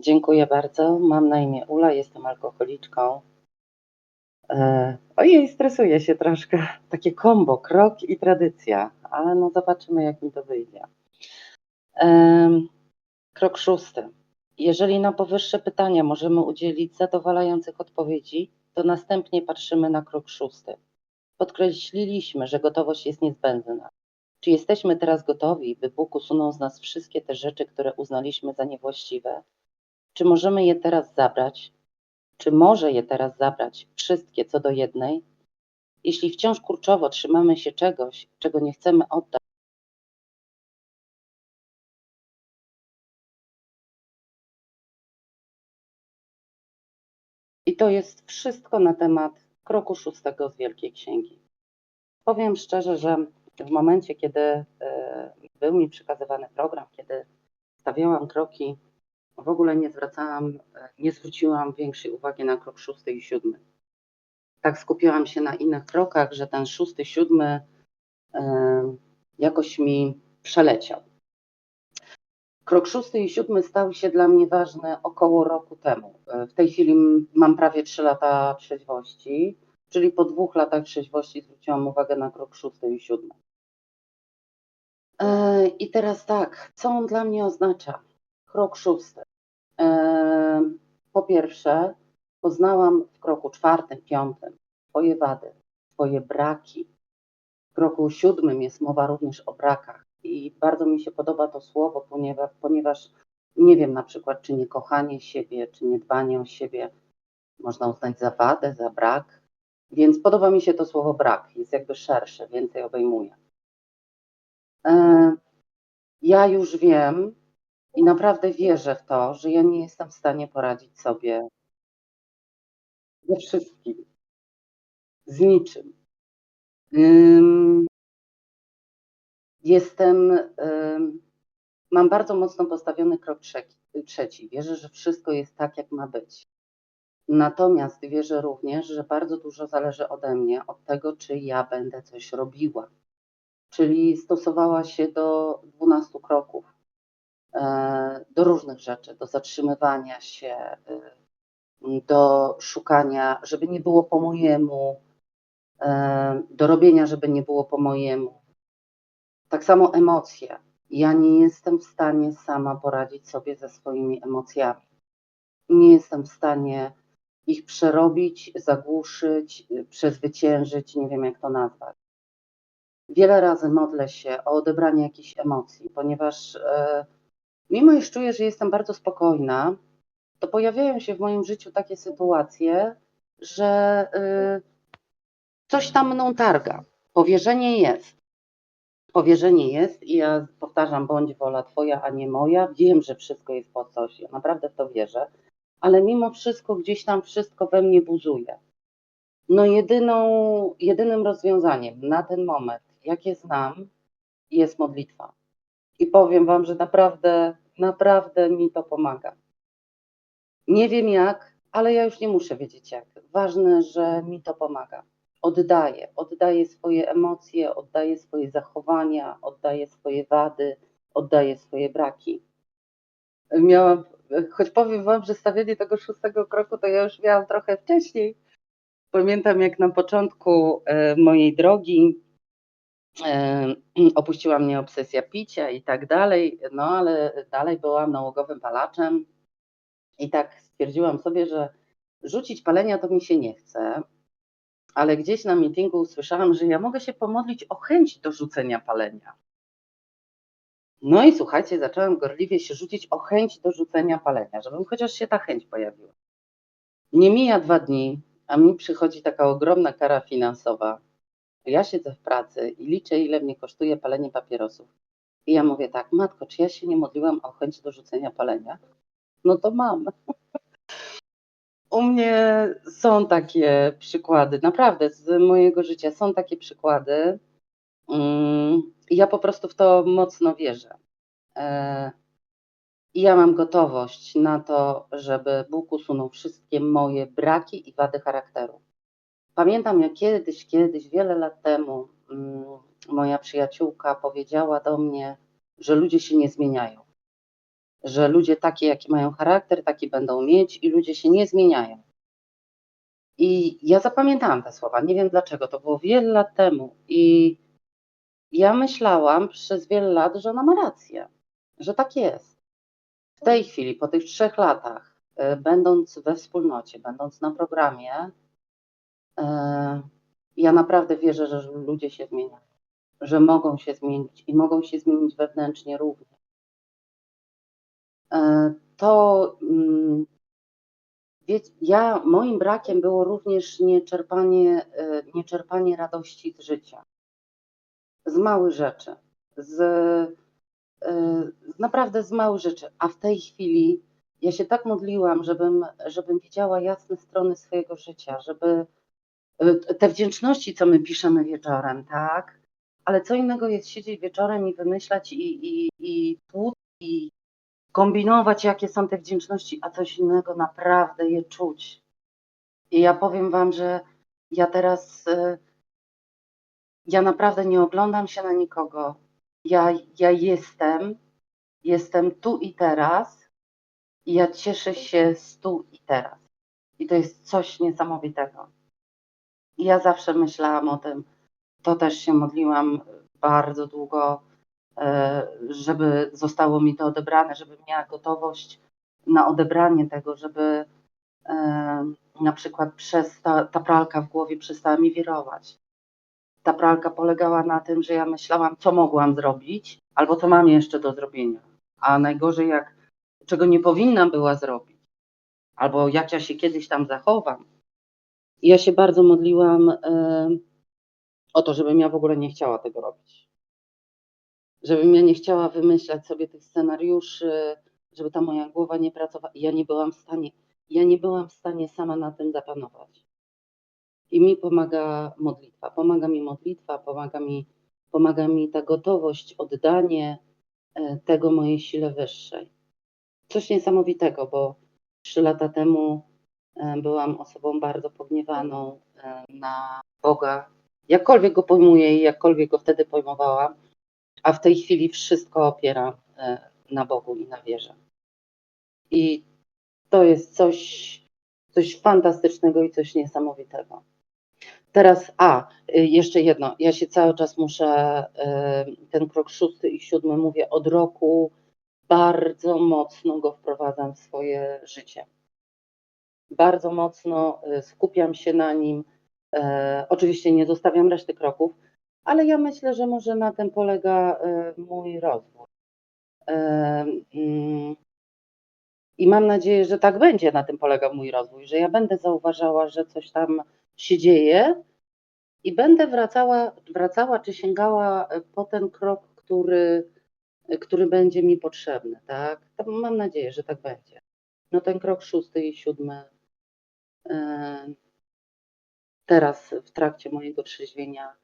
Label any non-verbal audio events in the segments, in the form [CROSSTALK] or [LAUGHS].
Dziękuję bardzo. Mam na imię Ula, jestem alkoholiczką. E, ojej, stresuję się troszkę. Takie kombo, krok i tradycja, ale no zobaczymy, jak mi to wyjdzie. Krok szósty. Jeżeli na powyższe pytania możemy udzielić zadowalających odpowiedzi, to następnie patrzymy na krok szósty. Podkreśliliśmy, że gotowość jest niezbędna. Czy jesteśmy teraz gotowi, by Bóg usunął z nas wszystkie te rzeczy, które uznaliśmy za niewłaściwe? Czy możemy je teraz zabrać? Czy może je teraz zabrać wszystkie co do jednej? Jeśli wciąż kurczowo trzymamy się czegoś, czego nie chcemy oddać, i to jest wszystko na temat kroku szóstego z Wielkiej Księgi. Powiem szczerze, że w momencie, kiedy e, był mi przekazywany program, kiedy stawiałam kroki, w ogóle nie zwracałam, e, nie zwróciłam większej uwagi na krok szósty i siódmy. Tak skupiłam się na innych krokach, że ten szósty, siódmy e, jakoś mi przeleciał. Krok szósty i siódmy stał się dla mnie ważny około roku temu. E, W tej chwili mam prawie trzy lata trzeźwości, czyli po dwóch latach trzeźwości zwróciłam uwagę na krok szósty i siódmy. I teraz tak, co on dla mnie oznacza? Krok szósty. Po pierwsze, poznałam w kroku czwartym, piątym Twoje wady, Twoje braki. W kroku siódmym jest mowa również o brakach. I bardzo mi się podoba to słowo, ponieważ, ponieważ nie wiem na przykład, czy niekochanie siebie, czy niedbanie o siebie można uznać za wadę, za brak. Więc podoba mi się to słowo brak, jest jakby szersze, więcej obejmuje. Ja już wiem i naprawdę wierzę w to, że ja nie jestem w stanie poradzić sobie ze wszystkim, z niczym. Ym, Jestem, ym, mam bardzo mocno postawiony krok trzeci. Wierzę, że wszystko jest tak, jak ma być. Natomiast wierzę również, że bardzo dużo zależy ode mnie, od tego, czy ja będę coś robiła. Czyli stosowała się do 12 kroków, do różnych rzeczy, do zatrzymywania się, y, do szukania, żeby nie było po mojemu, e, do robienia, żeby nie było po mojemu. Tak samo emocje. Ja nie jestem w stanie sama poradzić sobie ze swoimi emocjami. Nie jestem w stanie ich przerobić, zagłuszyć, przezwyciężyć, nie wiem jak to nazwać. Wiele razy modlę się o odebranie jakichś emocji, ponieważ e, mimo iż czuję, że jestem bardzo spokojna, to pojawiają się w moim życiu takie sytuacje, że y, coś tam mną targa. Powierzenie jest. Powierzenie jest i ja powtarzam, bądź wola Twoja, a nie moja. Wiem, że wszystko jest po coś, ja naprawdę w to wierzę, ale mimo wszystko gdzieś tam wszystko we mnie buzuje. No jedyną, jedynym rozwiązaniem na ten moment, jakie znam, jest modlitwa. I powiem Wam, że naprawdę, naprawdę mi to pomaga. Nie wiem jak, ale ja już nie muszę wiedzieć jak. Ważne, że mi to pomaga. Oddaję, oddaję swoje emocje, oddaję swoje zachowania, oddaję swoje wady, oddaję swoje braki. Miałam, choć powiem Wam, że stawianie tego szóstego kroku to ja już miałam trochę wcześniej. Pamiętam, jak na początku e, mojej drogi [CLEARS THROAT] opuściła mnie obsesja picia i tak dalej, no ale dalej byłam nałogowym palaczem i tak stwierdziłam sobie, że rzucić palenia to mi się nie chce, ale gdzieś na meetingu usłyszałam, że ja mogę się pomodlić o chęć do rzucenia palenia. No i słuchajcie, zaczęłam gorliwie się rzucić o chęć do rzucenia palenia, żeby chociaż się ta chęć pojawiła. Nie mija dwa dni, a mi przychodzi taka ogromna kara finansowa. Ja siedzę w pracy i liczę, ile mnie kosztuje palenie papierosów. I ja mówię tak, matko, czy ja się nie modliłam o chęć do rzucenia palenia? No to mam. [LAUGHS] U mnie są takie przykłady, naprawdę z mojego życia są takie przykłady. Mm, I ja po prostu w to mocno wierzę. E, I ja mam gotowość na to, żeby Bóg usunął wszystkie moje braki i wady charakteru. Pamiętam, jak kiedyś, kiedyś, wiele lat temu, mm, moja przyjaciółka powiedziała do mnie, że ludzie się nie zmieniają. że ludzie takie, jaki mają charakter, taki będą mieć i ludzie się nie zmieniają. I ja zapamiętałam te słowa. Nie wiem dlaczego. To było wiele lat temu. I ja myślałam przez wiele lat, że ona ma rację, że tak jest. W tej chwili, po tych trzech latach, e, będąc we wspólnocie, będąc na programie, ja naprawdę wierzę, że ludzie się zmieniają, że mogą się zmienić i mogą się zmienić wewnętrznie również. E, To mm, ja, moim brakiem było również nieczerpanie, e, nieczerpanie radości z życia. Z małych rzeczy. Z, e, z naprawdę z małych rzeczy. A w tej chwili ja się tak modliłam, żebym, żebym widziała jasne strony swojego życia, żeby e, te wdzięczności, co my piszemy wieczorem, tak? Ale co innego jest siedzieć wieczorem i wymyślać i, i, i tłuc i kombinować, jakie są te wdzięczności, a coś innego naprawdę je czuć. I ja powiem Wam, że ja teraz, y, ja naprawdę nie oglądam się na nikogo. Ja, ja jestem, jestem tu i teraz i ja cieszę się z tu i teraz. I to jest coś niesamowitego. Ja zawsze myślałam o tym, to też się modliłam bardzo długo, e, żeby zostało mi to odebrane, żebym miała gotowość na odebranie tego, żeby e, na przykład przez ta, ta pralka w głowie przestała mi wirować. Ta pralka polegała na tym, że ja myślałam, co mogłam zrobić, albo co mam jeszcze do zrobienia. A najgorzej, jak czego nie powinnam była zrobić, albo jak ja się kiedyś tam zachowam. Ja się bardzo modliłam o to, żebym ja w ogóle nie chciała tego robić. Żebym ja nie chciała wymyślać sobie tych scenariuszy, żeby ta moja głowa nie pracowała. Ja nie byłam w stanie, ja nie byłam w stanie sama na tym zapanować. I mi pomaga modlitwa. Pomaga mi modlitwa, pomaga mi, pomaga mi ta gotowość, oddanie e, tego mojej sile wyższej. Coś niesamowitego, bo trzy lata temu byłam osobą bardzo pogniewaną e, na Boga. Jakkolwiek go pojmuję i jakkolwiek go wtedy pojmowałam, a w tej chwili wszystko opieram e, na Bogu i na wierze. I to jest coś, coś fantastycznego i coś niesamowitego. Teraz, a, y, jeszcze jedno. Ja się cały czas muszę, y, ten krok szósty i siódmy mówię od roku, bardzo mocno go wprowadzam w swoje życie. Bardzo mocno y, skupiam się na nim. E, Oczywiście nie zostawiam reszty kroków, ale ja myślę, że może na tym polega e, mój rozwój. E, mm, I mam nadzieję, że tak będzie, na tym polega mój rozwój, że ja będę zauważała, że coś tam się dzieje i będę wracała, wracała czy sięgała e, po ten krok, który, który będzie mi potrzebny, tak? Mam nadzieję, że tak będzie. No ten krok szósty i siódmy teraz w trakcie mojego trzeźwienia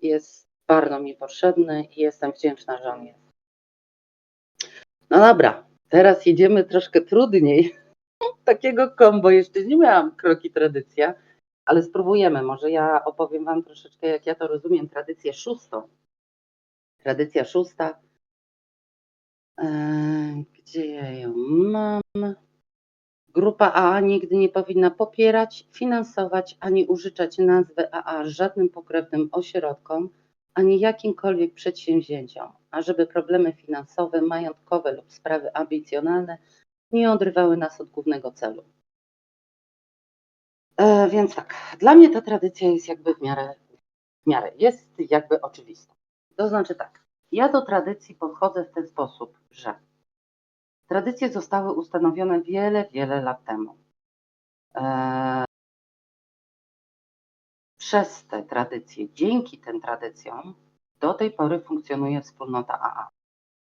jest bardzo mi potrzebny i jestem wdzięczna, że on jest. No dobra, teraz jedziemy troszkę trudniej. [LAUGHS] Takiego kombo jeszcze nie miałam, kroki tradycja, ale spróbujemy. Może ja opowiem Wam troszeczkę, jak ja to rozumiem, tradycję szóstą. Tradycja szósta. Eee, Gdzie ja ją mam? Grupa AA nigdy nie powinna popierać, finansować ani użyczać nazwy AA żadnym pokrewnym ośrodkom ani jakimkolwiek przedsięwzięciom, ażeby problemy finansowe, majątkowe lub sprawy ambicjonalne nie odrywały nas od głównego celu. E, więc tak, dla mnie ta tradycja jest jakby w miarę, w miarę, jest jakby oczywista. To znaczy tak, ja do tradycji podchodzę w ten sposób, że tradycje zostały ustanowione wiele, wiele lat temu. E, przez te tradycje, dzięki tym tradycjom, do tej pory funkcjonuje wspólnota AA.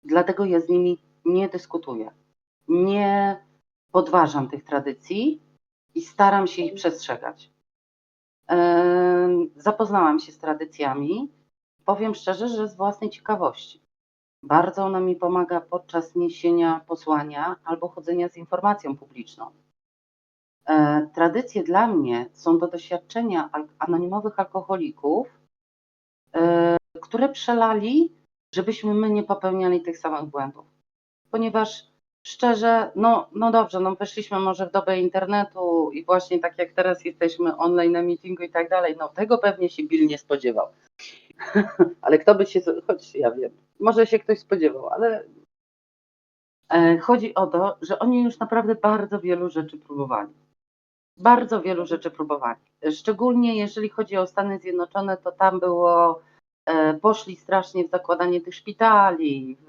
Dlatego ja z nimi nie dyskutuję. Nie podważam tych tradycji i staram się ich przestrzegać. Em, Zapoznałam się z tradycjami. Powiem szczerze, że z własnej ciekawości. Bardzo ona mi pomaga podczas niesienia posłania albo chodzenia z informacją publiczną. E, Tradycje dla mnie są to doświadczenia anonimowych alkoholików, e, które przelali, żebyśmy my nie popełniali tych samych błędów. Ponieważ szczerze, no, no dobrze, no weszliśmy może w dobę internetu i właśnie tak jak teraz jesteśmy online na meetingu i tak dalej, no tego pewnie się Bill nie spodziewał. [LAUGHS] ale kto by się, choć ja wiem, może się ktoś spodziewał, ale e, chodzi o to, że oni już naprawdę bardzo wielu rzeczy próbowali. Bardzo wielu rzeczy próbowali. Szczególnie jeżeli chodzi o Stany Zjednoczone, to tam było, e, poszli strasznie w zakładanie tych szpitali, w,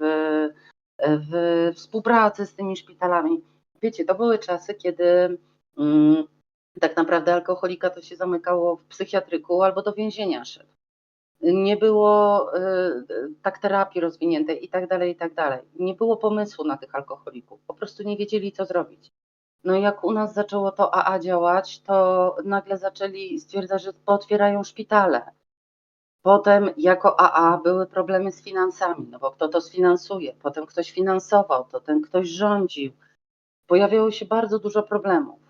w współpracę z tymi szpitalami. Wiecie, to były czasy, kiedy mm, tak naprawdę alkoholika to się zamykało w psychiatryku albo do więzienia szedł. Nie było y, tak terapii rozwiniętej i tak dalej, i tak dalej. Nie było pomysłu na tych alkoholików. Po prostu nie wiedzieli, co zrobić. No jak u nas zaczęło to AA działać, to nagle zaczęli stwierdzać, że pootwierają szpitale. Potem jako AA były problemy z finansami, no bo kto to sfinansuje? Potem ktoś finansował, to ten ktoś rządził. Pojawiało się bardzo dużo problemów.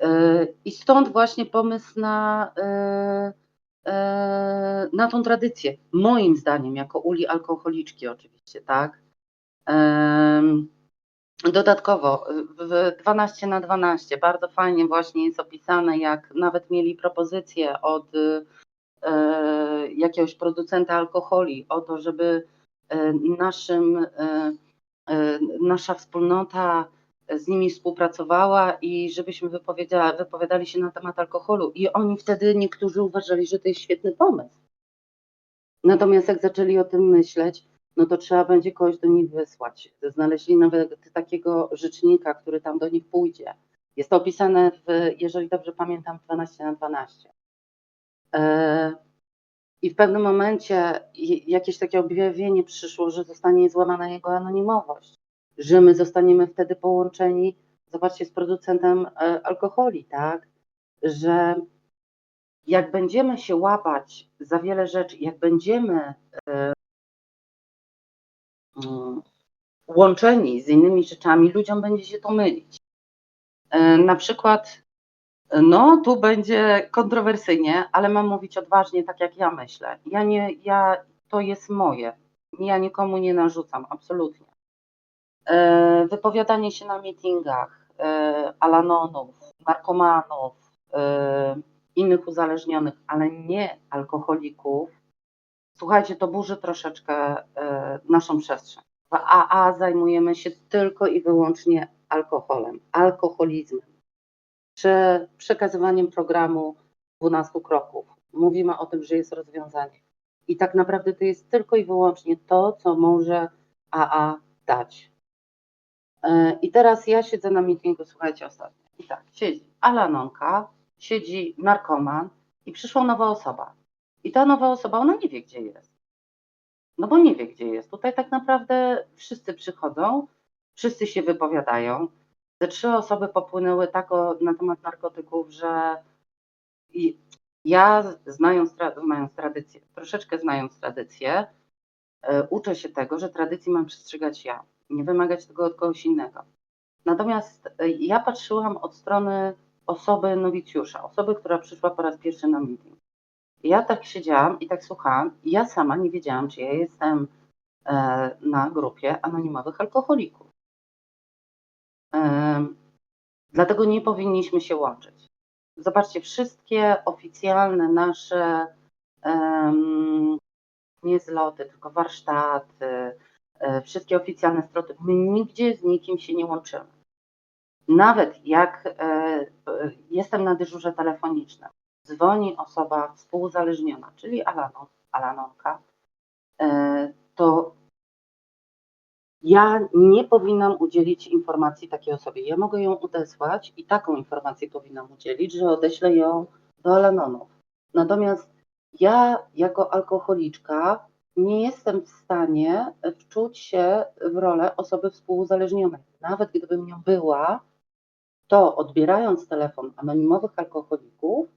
Yy, I stąd właśnie pomysł na, yy, na tą tradycję. Moim zdaniem, jako uli alkoholiczki oczywiście, tak? Dodatkowo w 12 na 12 bardzo fajnie właśnie jest opisane, jak nawet mieli propozycję od e, jakiegoś producenta alkoholi o to, żeby e, naszym, e, nasza wspólnota z nimi współpracowała i żebyśmy wypowiadali się na temat alkoholu. I oni wtedy niektórzy uważali, że to jest świetny pomysł. Natomiast jak zaczęli o tym myśleć, no to trzeba będzie kogoś do nich wysłać. Znaleźli nawet takiego rzecznika, który tam do nich pójdzie. Jest to opisane, w, jeżeli dobrze pamiętam, 12 na 12. E, I w pewnym momencie jakieś takie objawienie przyszło, że zostanie złamana jego anonimowość, że my zostaniemy wtedy połączeni, zobaczcie, z producentem e, alkoholi, tak? Że jak będziemy się łapać za wiele rzeczy, jak będziemy e, Mm, łączeni z innymi rzeczami, ludziom będzie się to mylić. E, na przykład, no tu będzie kontrowersyjnie, ale mam mówić odważnie, tak jak ja myślę. Ja nie, ja, to jest moje. Ja nikomu nie narzucam, absolutnie. E, wypowiadanie się na meetingach e, alanonów, narkomanów, innych uzależnionych, ale nie alkoholików, Słuchajcie, to burzy troszeczkę e, naszą przestrzeń. W AA zajmujemy się tylko i wyłącznie alkoholem, alkoholizmem, czy przekazywaniem programu 12 kroków. Mówimy o tym, że jest rozwiązanie. I tak naprawdę to jest tylko i wyłącznie to, co może AA dać. E, I teraz ja siedzę na meetingu, słuchajcie, ostatnio. I tak, siedzi Alanonka, siedzi narkoman i przyszła nowa osoba. I ta nowa osoba, ona nie wie, gdzie jest. No bo nie wie, gdzie jest. Tutaj tak naprawdę wszyscy przychodzą, wszyscy się wypowiadają. Te trzy osoby popłynęły tak o, na temat narkotyków, że i ja znając, znając tradycję, troszeczkę znając tradycję, y, uczę się tego, że tradycji mam przestrzegać ja, nie wymagać tego od kogoś innego. Natomiast y, ja patrzyłam od strony osoby nowicjusza, osoby, która przyszła po raz pierwszy na meeting ja tak siedziałam i tak słuchałam i ja sama nie wiedziałam, czy ja jestem e, na grupie anonimowych alkoholików. E, dlatego nie powinniśmy się łączyć. Zobaczcie, wszystkie oficjalne nasze nie zloty, tylko warsztaty, e, wszystkie oficjalne stroty, my nigdzie z nikim się nie łączymy. Nawet jak jestem na dyżurze telefonicznym, dzwoni osoba współuzależniona, czyli Alanon, Alanonka, e, to ja nie powinnam udzielić informacji takiej osobie. Ja mogę ją odesłać i taką informację powinnam udzielić, że odeślę ją do Alanonów. Natomiast ja jako alkoholiczka nie jestem w stanie wczuć się w rolę osoby współuzależnionej. Nawet gdybym nią była, to odbierając telefon anonimowych alkoholików,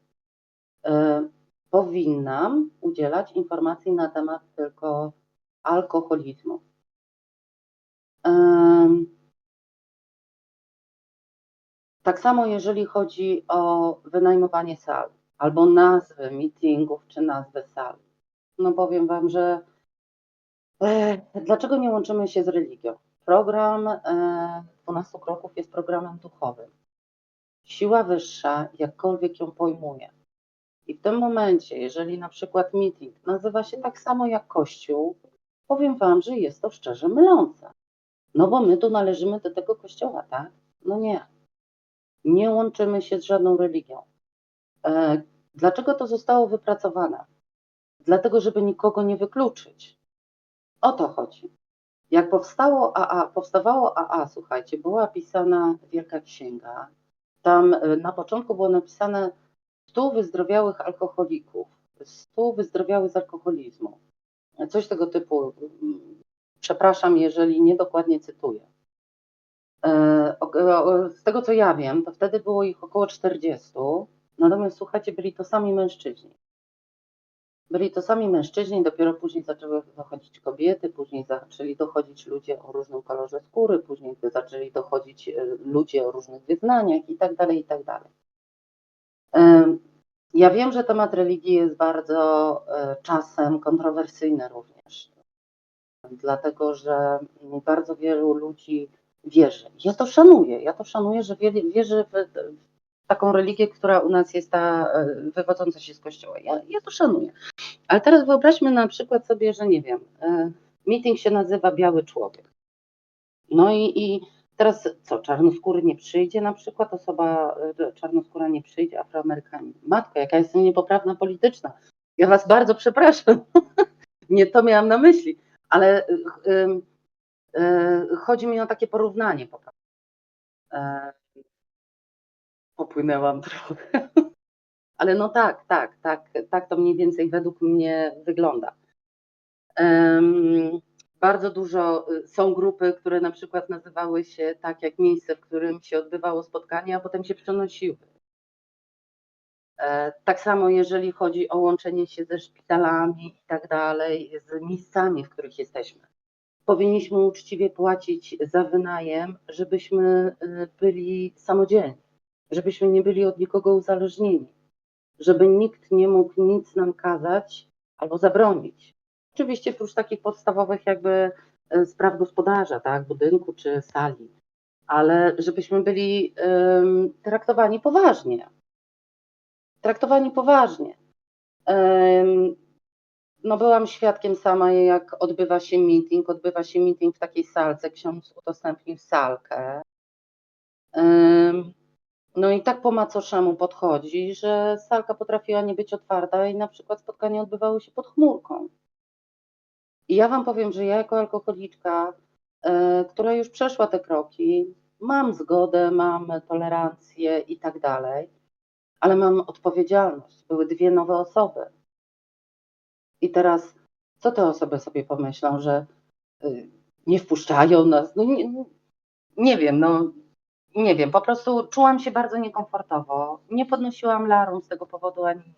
E, powinnam udzielać informacji na temat tylko alkoholizmu. Tak samo jeżeli chodzi o wynajmowanie sal albo nazwy meetingów czy nazwy sal. No powiem Wam, że e, dlaczego nie łączymy się z religią? program e, 12 kroków jest programem duchowym. Siła wyższa, jakkolwiek ją pojmuje. I w tym momencie, jeżeli na przykład meeting nazywa się tak samo jak Kościół, powiem Wam, że jest to szczerze mylące. No bo my tu należymy do tego Kościoła, tak? No nie. Nie łączymy się z żadną religią. E, dlaczego to zostało wypracowane? Dlatego, żeby nikogo nie wykluczyć. O to chodzi. Jak powstało AA, powstawało AA, słuchajcie, była pisana Wielka Księga. Tam e, na początku było napisane 100 wyzdrowiałych alkoholików, 100 wyzdrowiałych z alkoholizmu. Coś tego typu. mm, Przepraszam, jeżeli niedokładnie cytuję. E, Z tego co ja wiem, to wtedy było ich około 40, natomiast słuchajcie, byli to sami mężczyźni. Byli to sami mężczyźni, dopiero później zaczęły dochodzić kobiety, później zaczęli dochodzić ludzie o różnym kolorze skóry, później zaczęli dochodzić e, ludzie o różnych wyznaniach i tak dalej, i tak dalej. Ja wiem, że temat religii jest bardzo e, czasem kontrowersyjny również, dlatego że bardzo wielu ludzi wierzy. Ja to szanuję, ja to szanuję, że wie- wierzy w taką religię, która u nas jest ta e, wywodząca się z kościoła. Ja, ja to szanuję. Ale teraz wyobraźmy na przykład sobie, że nie wiem, e, meeting się nazywa Biały Człowiek. No i, i teraz co, czarnoskóry nie przyjdzie na przykład, osoba e, czarnoskóra nie przyjdzie, afroamerykanin. Matko, jaka jestem niepoprawna polityczna. Ja was bardzo przepraszam. [LAUGHS] nie to miałam na myśli, ale y, y, y, chodzi mi o takie porównanie po prostu. Popłynęłam [LAUGHS] trochę. Ale no tak, tak, tak, tak to mniej więcej według mnie wygląda. Em, bardzo dużo y, są grupy, które na przykład nazywały się tak jak miejsce, w którym się odbywało spotkanie, a potem się przenosiły. E, Tak samo jeżeli chodzi o łączenie się ze szpitalami i tak dalej, z miejscami, w których jesteśmy. Powinniśmy uczciwie płacić za wynajem, żebyśmy y, byli samodzielni, żebyśmy nie byli od nikogo uzależnieni, żeby nikt nie mógł nic nam kazać albo zabronić. Oczywiście prócz takich podstawowych jakby y, spraw gospodarza, tak, budynku czy sali, ale żebyśmy byli ym, traktowani poważnie. Traktowani poważnie. Ym, no byłam świadkiem sama, jak odbywa się meeting. Odbywa się meeting w takiej salce. Ksiądz udostępnił salkę. Ym, No i tak po macoszemu podchodzi, że salka potrafiła nie być otwarta i na przykład spotkania odbywały się pod chmurką. I ja Wam powiem, że ja jako alkoholiczka, e, która już przeszła te kroki, mam zgodę, mam tolerancję i tak dalej, ale mam odpowiedzialność. Były dwie nowe osoby. I teraz, co te osoby sobie pomyślą, że y, nie wpuszczają nas? No nie, nie wiem, no nie wiem, po prostu czułam się bardzo niekomfortowo. Nie podnosiłam larum z tego powodu ani.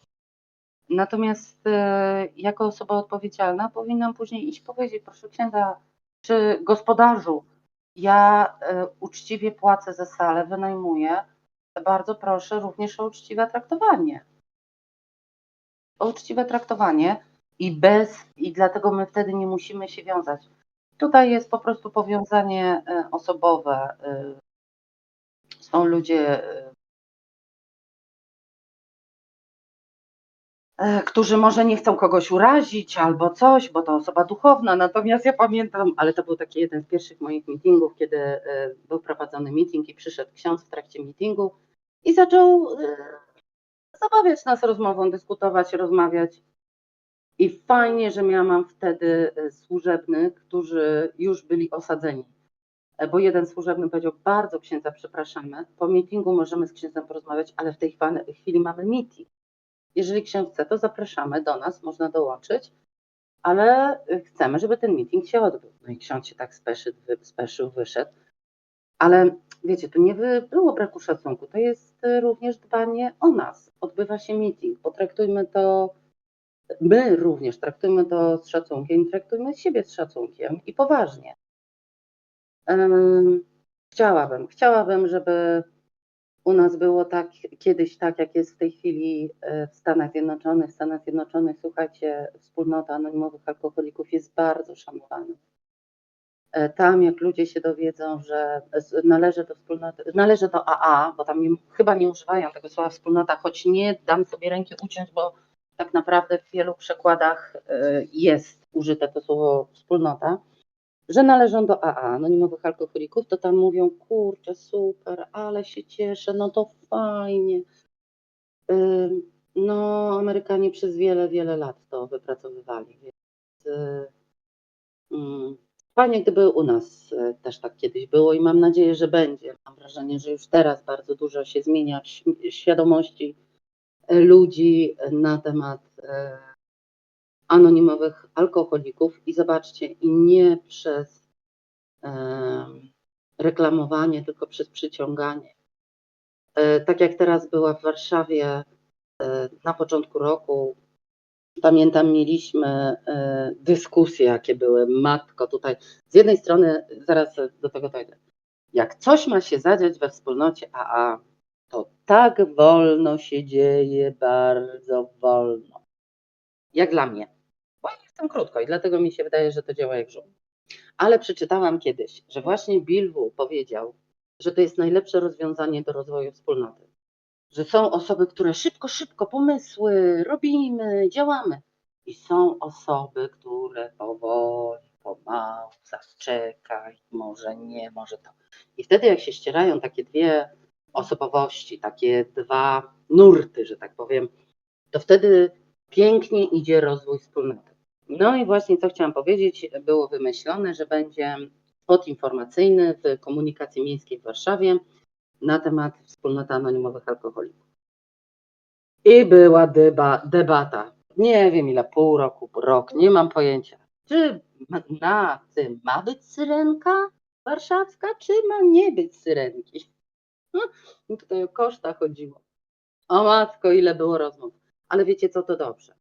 Natomiast e, jako osoba odpowiedzialna powinnam później iść powiedzieć, proszę księdza, czy gospodarzu, ja e, uczciwie płacę za salę, wynajmuję, bardzo proszę również o uczciwe traktowanie. O uczciwe traktowanie i bez, i dlatego my wtedy nie musimy się wiązać. Tutaj jest po prostu powiązanie e, osobowe. Są ludzie, e, e, którzy może nie chcą kogoś urazić albo coś, bo to osoba duchowna. Natomiast ja pamiętam, ale to był taki jeden z pierwszych moich meetingów, kiedy e, był prowadzony meeting i przyszedł ksiądz w trakcie meetingu i zaczął zabawiać nas rozmową, dyskutować, rozmawiać. I fajnie, że miałam wtedy służebnych, którzy już byli osadzeni. E, Bo jeden służebny powiedział, bardzo księdza przepraszamy, po meetingu możemy z księdzem porozmawiać, ale w tej chwili mamy meeting. Jeżeli ksiądz chce, to zapraszamy do nas, można dołączyć, ale chcemy, żeby ten meeting się odbył. No i ksiądz się tak speszył, speszył wyszedł. Ale wiecie, tu nie było braku szacunku, to jest y, również dbanie o nas. Odbywa się meeting, potraktujmy to, my również traktujmy to z szacunkiem, traktujmy siebie z szacunkiem i poważnie. Chciałabym, chciałabym, żeby u nas było tak kiedyś tak, jak jest w tej chwili e, w Stanach Zjednoczonych. W Stanach Zjednoczonych, słuchajcie, wspólnota anonimowych alkoholików jest bardzo szanowana. E, Tam jak ludzie się dowiedzą, że należy do wspólnoty, należy do AA, bo tam nie, chyba nie używają tego słowa wspólnota, choć nie dam sobie ręki uciąć, bo tak naprawdę w wielu przekładach e, jest użyte to słowo wspólnota, że należą do AA, anonimowych alkoholików, to tam mówią, kurczę, super, ale się cieszę, no to fajnie. No, Amerykanie przez wiele, wiele lat to wypracowywali, więc y, mm, fajnie, gdyby u nas y, też tak kiedyś było i mam nadzieję, że będzie. Mam wrażenie, że już teraz bardzo dużo się zmienia w świ- świadomości y, ludzi na temat anonimowych alkoholików i zobaczcie, i nie przez em, reklamowanie, tylko przez przyciąganie. E, Tak jak teraz była w Warszawie e, na początku roku, pamiętam, mieliśmy e, dyskusje, jakie były. Matko, tutaj z jednej strony, zaraz do tego dojdę. Jak coś ma się zadziać we wspólnocie AA, to tak wolno się dzieje, bardzo wolno. Jak dla mnie. Bo ja jestem krótko i dlatego mi się wydaje, że to działa jak żółw. Ale przeczytałam kiedyś, że właśnie Bill Wu powiedział, że to jest najlepsze rozwiązanie do rozwoju wspólnoty. Że są osoby, które szybko, szybko, pomysły, robimy, działamy. I są osoby, które powoli, pomału, zaczekaj, może nie, może to. I wtedy jak się ścierają takie dwie osobowości, takie dwa nurty, że tak powiem, to wtedy pięknie idzie rozwój wspólnoty. No i właśnie co chciałam powiedzieć, było wymyślone, że będzie spot informacyjny w komunikacji miejskiej w Warszawie na temat wspólnoty anonimowych alkoholików. I była deba, debata. Nie wiem ile, pół roku, rok, nie mam pojęcia. Czy na tym ma być syrenka warszawska, czy ma nie być syrenki? No, tutaj o koszta chodziło. O matko, ile było rozmów. Ale wiecie co, to dobrze.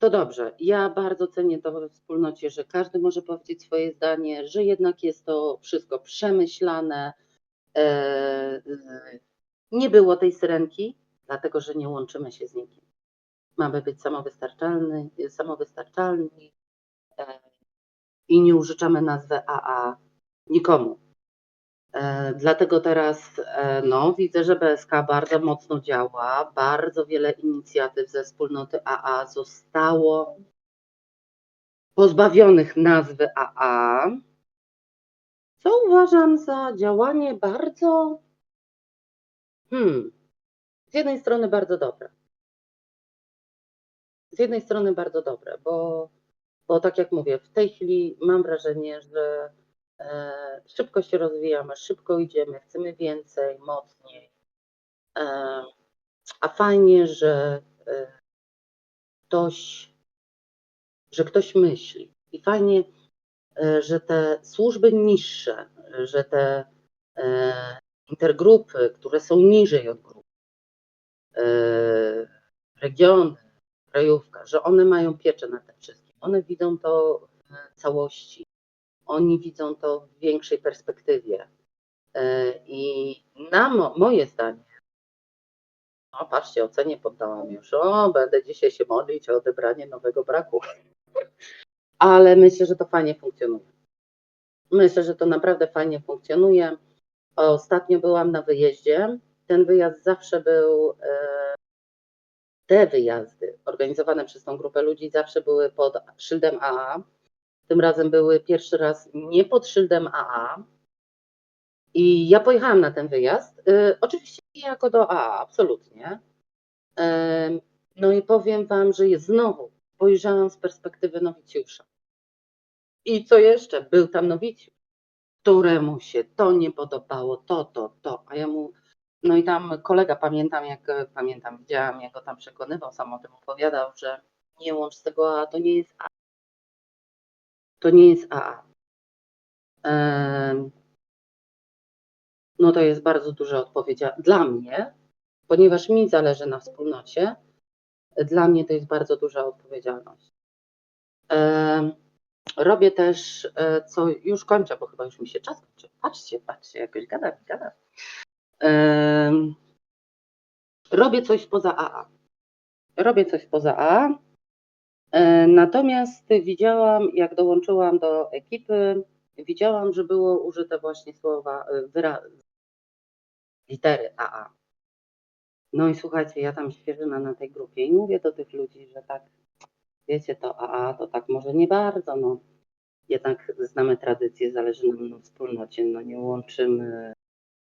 To dobrze. Ja bardzo cenię to we wspólnocie, że każdy może powiedzieć swoje zdanie, że jednak jest to wszystko przemyślane. E, Nie było tej syrenki, dlatego że nie łączymy się z nikim. Mamy być samowystarczalni, samowystarczalni e, i nie użyczamy nazwy AA nikomu. E, Dlatego teraz e, no, widzę, że BSK bardzo mocno działa. Bardzo wiele inicjatyw ze wspólnoty AA zostało pozbawionych nazwy AA, co uważam za działanie bardzo, hmm, z jednej strony bardzo dobre. Z jednej strony bardzo dobre, bo, bo tak jak mówię, w tej chwili mam wrażenie, że szybko się rozwijamy, szybko idziemy, chcemy więcej, mocniej. E, a fajnie, że e, ktoś, że ktoś myśli. I fajnie, e, że te służby niższe, że te e, intergrupy, które są niżej od grup, e, regiony, krajówka, że one mają pieczę nad tym wszystkim. One widzą to w całości. Oni widzą to w większej perspektywie. E, I na mo, moje zdanie, no patrzcie, ocenie poddałam już, o, będę dzisiaj się modlić o odebranie nowego braku. [LAUGHS] Ale myślę, że to fajnie funkcjonuje. Myślę, że to naprawdę fajnie funkcjonuje. Ostatnio byłam na wyjeździe. Ten wyjazd zawsze był, e, te wyjazdy organizowane przez tą grupę ludzi zawsze były pod szyldem AA. Tym razem były pierwszy raz nie pod szyldem AA. I ja pojechałam na ten wyjazd. E, oczywiście nie jako do AA, absolutnie. E, no i powiem Wam, że jest znowu spojrzałam z perspektywy nowicjusza. I co jeszcze? Był tam nowicjusz, któremu się to nie podobało, to, to, to. A ja mu, no i tam kolega, pamiętam, jak pamiętam, widziałam, jak go tam przekonywał, sam o tym opowiadał, że nie łącz z tego AA, to nie jest. To nie jest AA. No to jest bardzo duża odpowiedzialność dla mnie, ponieważ mi zależy na wspólnocie. Dla mnie to jest bardzo duża odpowiedzialność. Robię też, e, co już kończę, bo chyba już mi się czas kończy. Patrzcie, patrzcie, jakoś gada, gada. Em, Robię coś poza AA. Robię coś poza AA. E, Natomiast widziałam, jak dołączyłam do ekipy, widziałam, że było użyte właśnie słowa, wyra litery AA. No i słuchajcie, ja tam świeżyna na tej grupie i mówię do tych ludzi, że tak, wiecie, to AA to tak może nie bardzo, no. Jednak znamy tradycję, zależy nam na wspólnocie, no nie łączymy,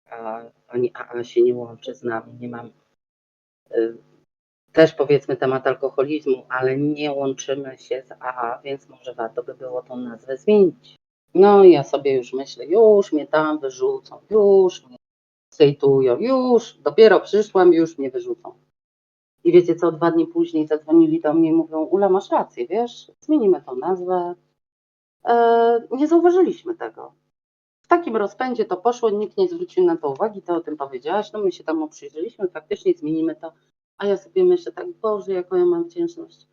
a ani AA się nie łączy z nami, nie mam y, też powiedzmy temat alkoholizmu, ale nie łączymy się z AA, więc może warto by było tą nazwę zmienić. No i ja sobie już myślę, już mnie tam wyrzucą, już mnie sejtują, już, dopiero przyszłam, już mnie wyrzucą. I wiecie co, dwa dni później zadzwonili do mnie i mówią, Ula, masz rację, wiesz, zmienimy tą nazwę. E, nie zauważyliśmy tego. W takim rozpędzie to poszło, nikt nie zwrócił na to uwagi, ty o tym powiedziałaś, no my się tam przyjrzeliśmy, faktycznie zmienimy to. A ja sobie myślę tak, Boże, jaką ja mam wdzięczność.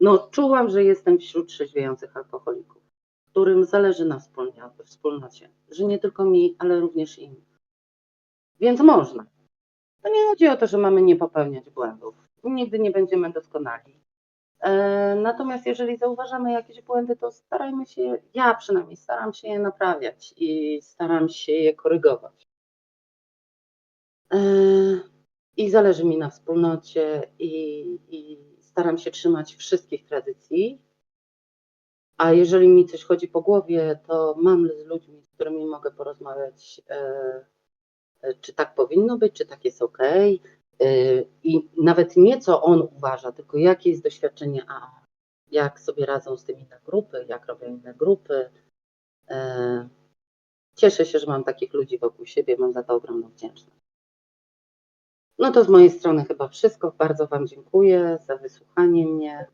No czułam, że jestem wśród trzeźwiejących alkoholików, którym zależy na wspólnocie, że nie tylko mi, ale również im. Więc można. To nie chodzi o to, że mamy nie popełniać błędów. Nigdy nie będziemy doskonali. E, Natomiast jeżeli zauważamy jakieś błędy, to starajmy się, ja przynajmniej staram się je naprawiać i staram się je korygować. E, I zależy mi na wspólnocie i, i staram się trzymać wszystkich tradycji. A jeżeli mi coś chodzi po głowie, to mam z ludźmi, z którymi mogę porozmawiać, e, e, czy tak powinno być, czy tak jest ok. I nawet nie co on uważa, tylko jakie jest doświadczenie AA, jak sobie radzą z tym inne grupy, jak robią inne grupy. E, Cieszę się, że mam takich ludzi wokół siebie, mam za to ogromną wdzięczność. No to z mojej strony chyba wszystko. Bardzo Wam dziękuję za wysłuchanie mnie.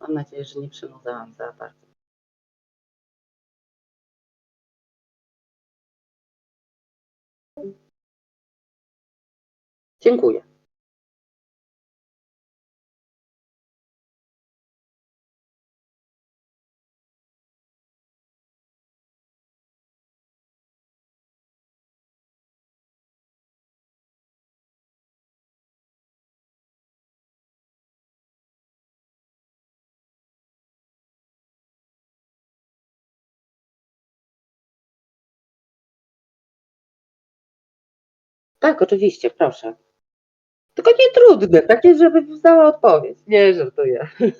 Mam nadzieję, że nie przynudzałam za bardzo. Dziękuję. Tak, oczywiście, proszę. Tylko nie trudne, takie, żeby znała odpowiedź. Nie, żartuję. [LAUGHS]